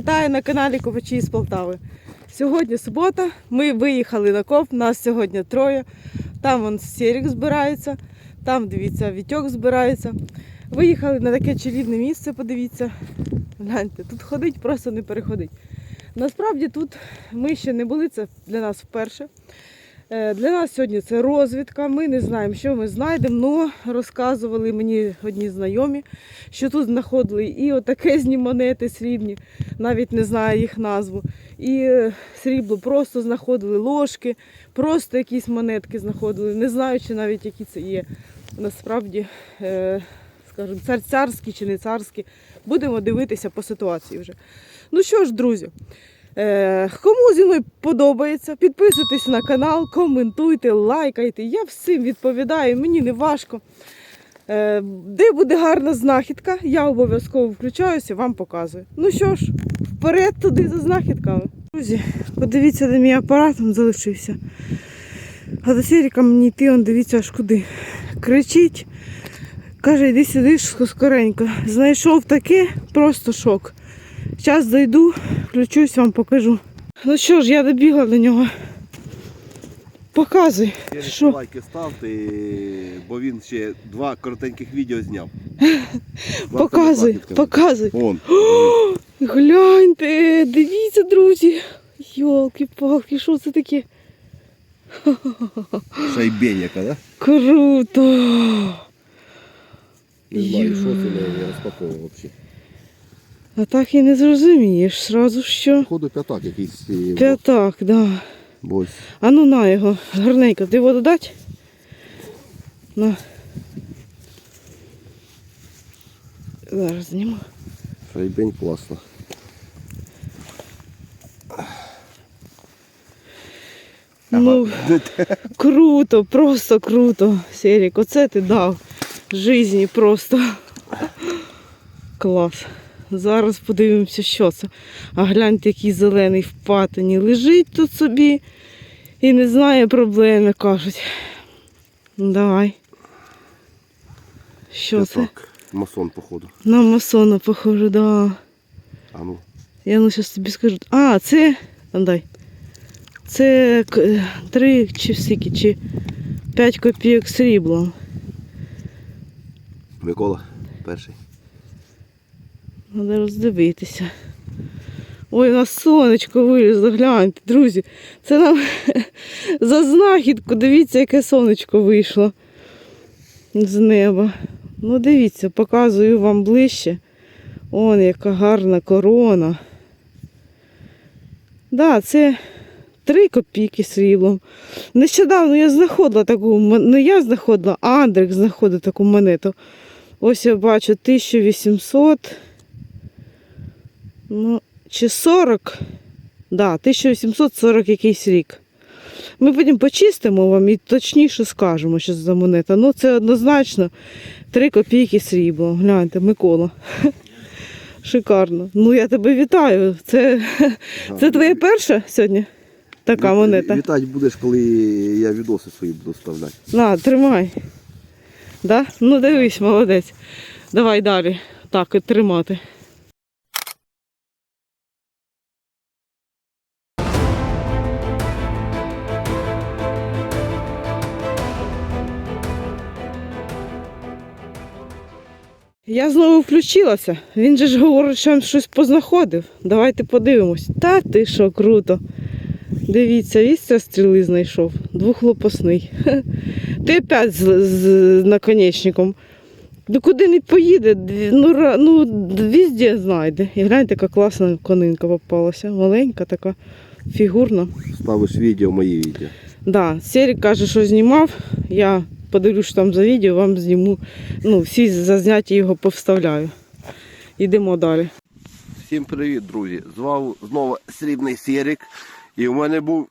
вітаю на каналі Копачі з Полтави. Сьогодні субота, ми виїхали на коп, нас сьогодні троє. Там вон Серік збирається, там, дивіться, Вітьок збирається. Виїхали на таке чарівне місце, подивіться. Гляньте, тут ходить, просто не переходить. Насправді тут ми ще не були, це для нас вперше. Е, Для нас сьогодні це розвідка. Ми не знаємо, що ми знайдемо, але розказували мені одні знайомі, що тут знаходили і отакезні монети срібні, навіть не знаю їх назву. І е, срібло просто знаходили ложки, просто якісь монетки знаходили, не знаючи навіть, які це є. Насправді, е, скажімо, цар царські чи не царські. Будемо дивитися по ситуації вже. Ну що ж, друзі. Е, кому зі мною подобається, підписуйтесь на канал, коментуйте, лайкайте. Я всім відповідаю, мені не важко. Е, де буде гарна знахідка, я обов'язково включаюся, і вам показую. Ну що ж, вперед туди за знахідками. Друзі, подивіться, де мій апарат він залишився. А до Серіка мені йти, он дивіться аж куди. Кричить. Каже, йди сюди скоренько. Знайшов таке, просто шок. Зараз зайду, включусь, вам покажу. Ну що ж, я добігла до нього. Показуй. Що? Лайки ставте, бо він ще два коротеньких відео зняв. Показуй, показуй. Вон. Гляньте, дивіться, друзі. Йолки-палки, що це таке? Шайбеняка, да? Круто! Не знаю, що це не розпаковував взагалі. А так і не зрозумієш сразу що. Походу п'ятак якийсь. П'ятак, да. Ось. А ну на його, гарненько. Ти воду дать? На. Зараз зніму. Шайбень класно. Ну, круто, просто круто. Серік, оце ти дав житті просто. Клас. Зараз подивимося, що це. А гляньте, який зелений в патині. Лежить тут собі і не знає проблеми, кажуть. Ну, давай. Що це? П'ятак. Масон, походу. На масона, похоже, да. А ну. Я ну зараз тобі скажу. А, це. Дай. Це три чи скільки, чи 5 копійок срібла. Микола, перший. Треба роздивитися. Ой, у нас сонечко вилізло, гляньте, друзі. Це нам за знахідку. Дивіться, яке сонечко вийшло з неба. Ну, дивіться, показую вам ближче. Он яка гарна корона. Да, це 3 копійки сріблом. Нещодавно я знаходила таку, не я знаходила, а Андрик знаходив таку монету. Ось я бачу 1800. Ну, чи 40. Да, 1840 якийсь рік. Ми потім почистимо вам і точніше скажемо, що це за монета. Ну, це однозначно 3 копійки срібла. Гляньте, Микола. Шикарно. Ну, я тебе вітаю. Це, це твоя перша сьогодні? Така монета. Вітати будеш, коли я відоси свої буду вставляти. На, тримай. Да? Ну дивись, молодець. Давай далі. Так, і тримати. Я знову включилася. Він же ж говорить, що він щось познаходив. Давайте подивимось. Та ти що, круто. Дивіться, вістря стріли знайшов. Двохлопасний. Ти опять з, з наконечником. Ну куди не поїде, ну, ну везде знайде. І гляньте, яка класна конинка попалася. Маленька така, фігурна. Ставиш відео, мої відео. Да, Серік каже, що знімав. Я подивлюсь там за відео, вам зніму. Ну, всі зазняті його повставляю. Йдемо далі. Всім привіт, друзі! З вами знову срібний Сірик. І у мене був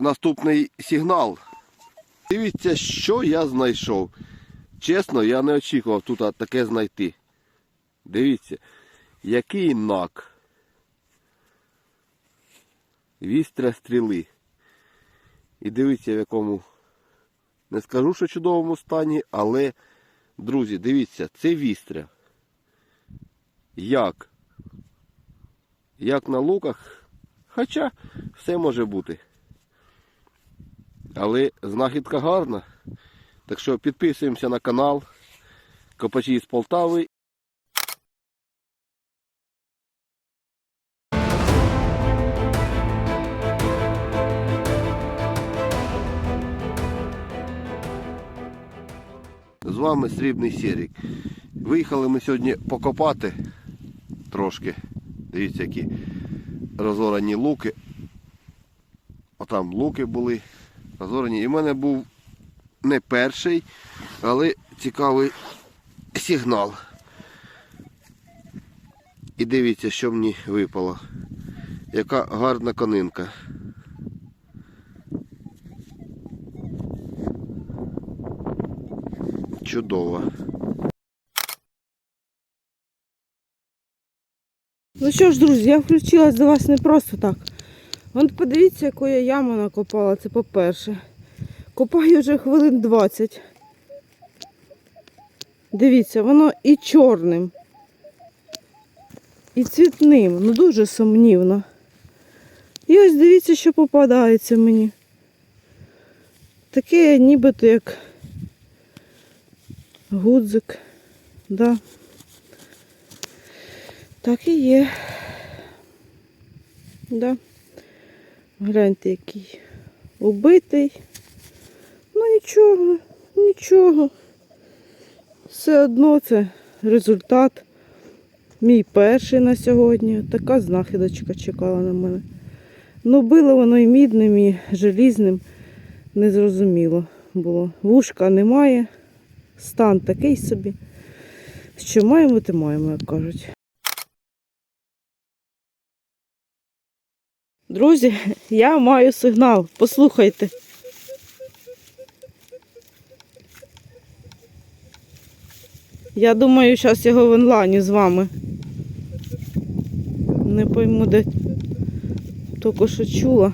наступний сигнал. Дивіться, що я знайшов. Чесно, я не очікував тут таке знайти. Дивіться, який нак. Вістря стріли. І дивіться, в якому, не скажу, що в чудовому стані, але, друзі, дивіться, це вістря. Як? як на луках. Хоча все може бути. Але знахідка гарна. Так що підписуємося на канал Копачі з Полтави. Вами Срібний Сірік. Виїхали ми сьогодні покопати трошки. Дивіться, які розорані луки. Отам луки були розорані. І в мене був не перший, але цікавий сигнал. І дивіться, що мені випало. Яка гарна конинка. Чудова. Ну що ж, друзі, я включилась до вас не просто так. Вон подивіться, яку я яму накопала, це по-перше. Копаю вже хвилин 20. Дивіться, воно і чорним, і цвітним, ну дуже сумнівно. І ось дивіться, що попадається мені. Таке нібито як гудзик. Да. Так і є. Да. Гляньте, який убитий. Ну нічого, нічого. Все одно це результат. Мій перший на сьогодні. Така знахідочка чекала на мене. Ну, було воно і мідним, і желізним. Незрозуміло було. Вушка немає. Стан такий собі. Що маємо, те маємо, як кажуть. Друзі, я маю сигнал. Послухайте. Я думаю, зараз його в онлайні з вами. Не пойму, де тільки що чула.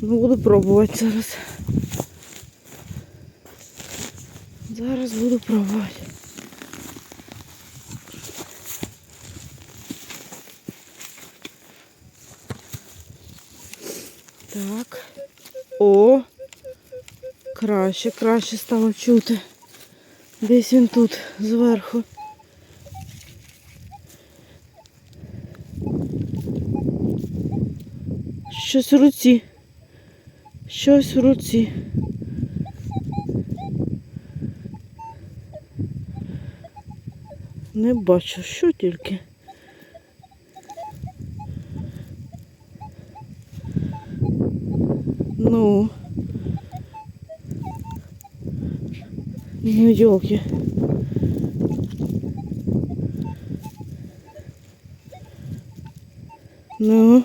Ну, буду пробувати зараз. Зараз буду пробувати. Так. О! Краще, краще стало чути. Десь він тут зверху. Щось в руці. Щось в руці. Не бачу, що тільки. Ну. Ну, елки. Ну.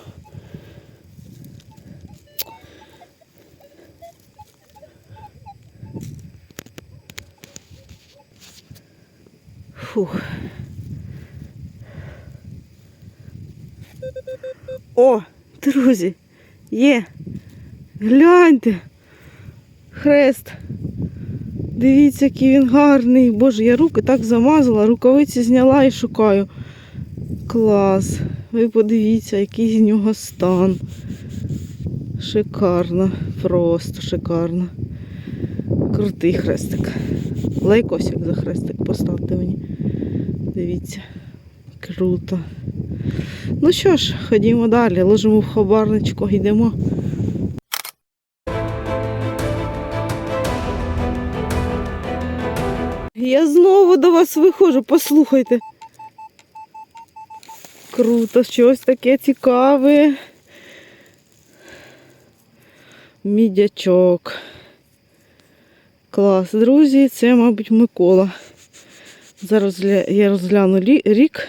Фух. О, друзі, є. Гляньте. Хрест. Дивіться, який він гарний. Боже, я руки так замазала, рукавиці зняла і шукаю. Клас. Ви подивіться, який з нього стан. Шикарно. Просто шикарно. Крутий хрестик. Лайкосик за хрестик поставте мені. Дивіться. Круто. Ну що ж, ходімо далі. Ложимо в хабарничку, йдемо. Я знову до вас виходжу, послухайте. Круто, щось таке цікаве. Мідячок. Клас, друзі, це, мабуть, Микола. Зараз я розгляну рік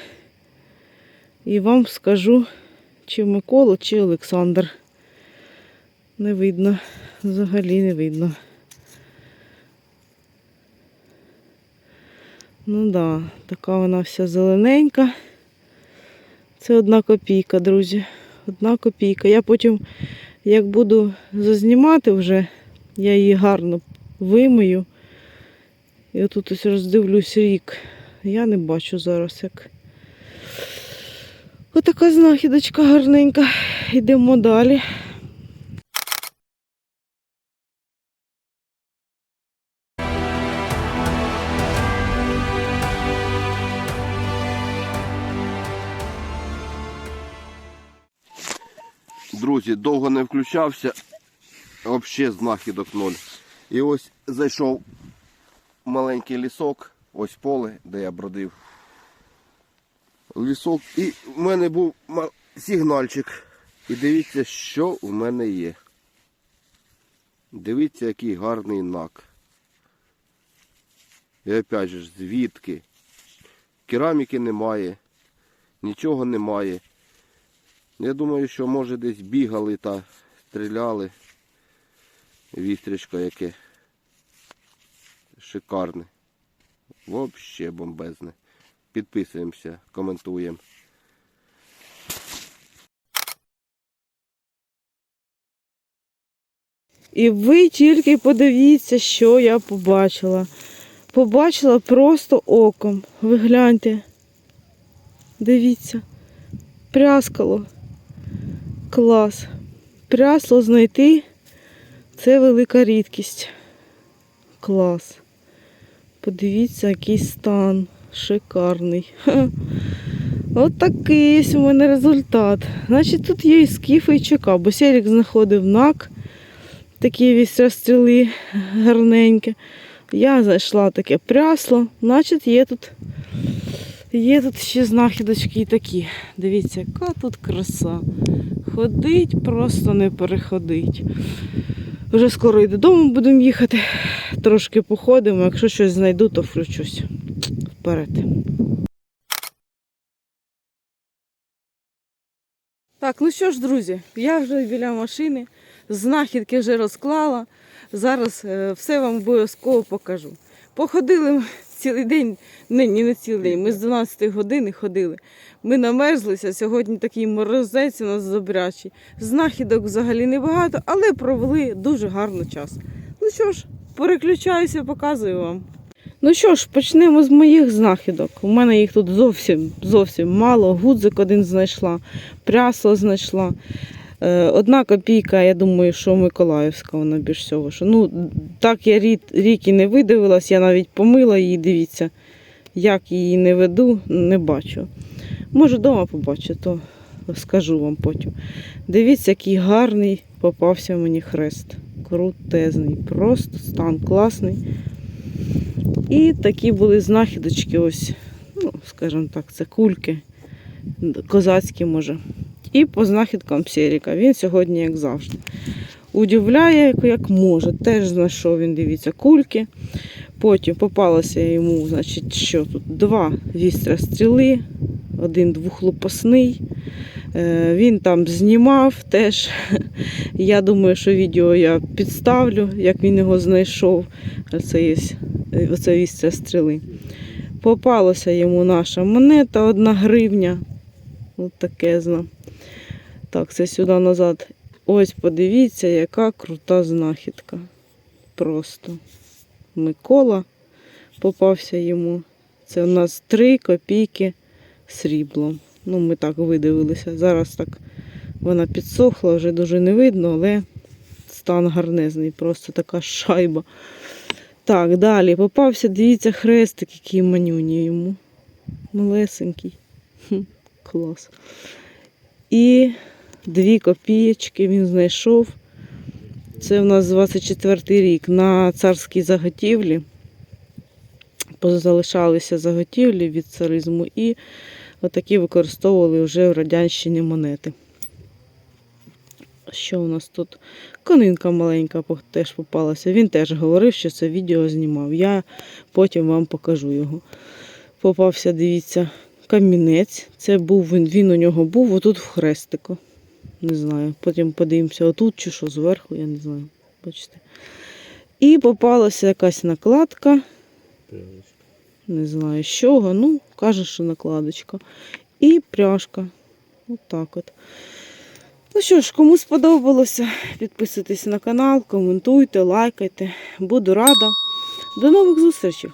і вам скажу, чи Микола, чи Олександр. Не видно, взагалі не видно. Ну да, така вона вся зелененька. Це одна копійка, друзі. Одна копійка. Я потім, як буду зазнімати вже, я її гарно вимию. І отут ось роздивлюсь рік. Я не бачу зараз як. Отака знахідочка гарненька. Йдемо далі. Друзі, довго не включався, взагалі знахідок ноль. І ось зайшов маленький лісок, ось поле, де я бродив. Лісок. І в мене був сигнальчик. І дивіться, що в мене є. Дивіться, який гарний нак. І опять же, звідки? Кераміки немає, нічого немає. Я думаю, що може десь бігали та стріляли. Вістрічка яке. Шикарне. Вообще бомбезне. Підписуємося, коментуємо. І ви тільки подивіться, що я побачила. Побачила просто оком. Ви гляньте. Дивіться. Пряскало. Клас. Прясло знайти це велика рідкість. Клас. Подивіться, який стан. Шикарний. Ха. От такий ось у мене результат. Значить, тут є і скіфи, і чека, бо Серік знаходив нак такі весь розстріли гарненькі. Я зайшла таке прясло, значить є тут, є тут ще знахідочки і такі. Дивіться, яка тут краса. Ходить, просто не переходить. Вже скоро і додому будемо їхати. Трошки походимо, якщо щось знайду, то включусь. Вперед. Так, ну що ж, друзі, я вже біля машини, знахідки вже розклала. Зараз е, все вам обов'язково покажу. Походили цілий день, не, ні, не цілий день, ми з 12 години ходили. Ми намерзлися, сьогодні такий морозець у нас добрячий. Знахідок взагалі небагато, але провели дуже гарно час. Ну що ж, переключаюся, показую вам. Ну що ж, почнемо з моїх знахідок. У мене їх тут зовсім зовсім мало. Гудзик один знайшла, прясло знайшла. Е, Одна копійка, я думаю, що Миколаївська вона більш всього. Що, ну, так я рік, рік і не видивилась, я навіть помила її, дивіться, як її не веду, не бачу. Може, вдома побачу, то скажу вам потім. Дивіться, який гарний попався мені хрест. Крутезний, просто стан класний. І такі були знахідочки, ось, ну, скажімо так, це кульки, козацькі може. І по знахідкам Серіка. Він сьогодні, як завжди, удивляє, як, може. Теж знайшов він, дивіться, кульки. Потім попалося йому, значить, що тут? Два вістря стріли, один двохлопасний. Е, Він там знімав теж. Я думаю, що відео я підставлю, як він його знайшов. Це є оце вістря стріли. Попалася йому наша монета, одна гривня. Ось таке зна. Так, це сюди назад. Ось подивіться, яка крута знахідка. Просто. Микола попався йому. Це у нас 3 копійки сріблом. Ну, ми так видивилися. Зараз так вона підсохла, вже дуже не видно, але стан гарнезний, просто така шайба. Так, далі попався, дивіться, хрестик, який манюні йому. Малесенький. Хм, клас. І дві копієчки він знайшов. Це у нас 24 рік на царській заготівлі. Позалишалися заготівлі від царизму і отакі використовували вже в радянщині монети. Що у нас тут? Конинка маленька теж попалася. Він теж говорив, що це відео знімав. Я потім вам покажу його. Попався, дивіться, камінець. Це був він, він у нього був отут в хрестику. Не знаю. Потім подивимося, отут чи що зверху, я не знаю. Бачите. І попалася якась накладка. Не знаю з чого. Ну, каже, що накладочка. І пряжка. Отак от. Ну що ж, кому сподобалося, підписуйтесь на канал, коментуйте, лайкайте. Буду рада. До нових зустрічей!